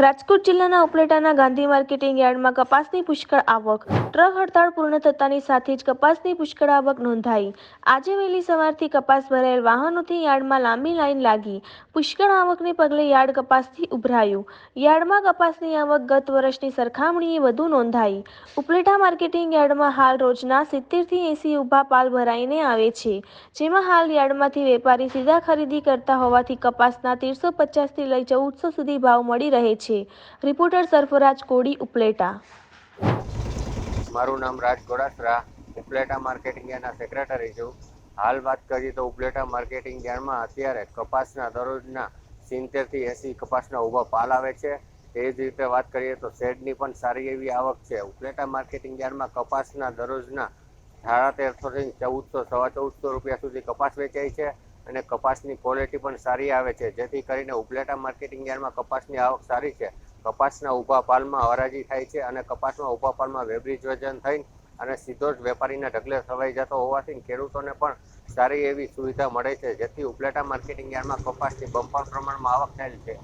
રાજકોટ જિલ્લાના ઉપલેટાના ગાંધી માર્કેટિંગ યાર્ડમાં કપાસની પુષ્કળ આવક. ટ્રક હડતાળ પૂર્ણ થતાની સાથે જ કપાસની પુષ્કળ આવક નોંધાઈ. આજે વહેલી સવારથી કપાસ ભરાયેલ વાહનોથી યાર્ડમાં લાંબી લાઈન લાગી. પુષ્કળ આવકને પગલે યાર્ડ કપાસથી ઉભરાયું. યાર્ડમાં કપાસની આવક ગત વર્ષની સરખામણીએ વધુ નોંધાઈ. ઉપલેટા માર્કેટિંગ યાર્ડમાં હાલ રોજના સિત્તેરથી એંસી ઊભા પાલ ભરાઈને આવે છે. જેમાં હાલ યાર્ડમાંથી વેપારી સીધા ખરીદી કરતા હોવાથી કપાસના તેરસો પચાસથી લઈ ચૌદસો સુધી ભાવ મળી રહે છે. રિપોર્ટર સરફરાજ કોડી, ઉપલેટા. મારું નામ રાજ ગોડાસરા, ઉપલેટા માર્કેટિંગ યાર્ડના સેક્રેટરી છું. હાલ વાત કરીએ તો ઉપલેટા માર્કેટિંગ યાર્ડમાં અત્યારે કપાસના દરરોજના સિત્તેરથી એંસી કપાસના ઊભા પાલ આવે છે. એ જ રીતે વાત કરીએ તો શેડની પણ સારી એવી આવક છે. ઉપલેટા માર્કેટિંગ યાર્ડમાં કપાસના દરરોજના સાડા તેરસોથી ચૌદસો, સવા ચૌદસો રૂપિયા સુધી કપાસ વેચાય છે. અને કપાસની ક્વોલિટી પણ સારી આવે છે. જેથી કરીને ઉપલેટા માર્કેટિંગ યાર્ડમાં કપાસની આવક સારી છે. કપાસના ઊભા પાલમાં હરાજી થાય છે અને કપાસમાં ઊભા પાલમાં વેબ્રિજ વજન થઈ અને સીધો જ વેપારીના ઢગલે સવાઈ જતો હોવાથી ખેડૂતોને પણ સારી એવી સુવિધા મળે છે. જેથી ઉપલેટા માર્કેટિંગ યાર્ડમાં કપાસની બમ્પર પ્રમાણમાં આવક થયેલ છે.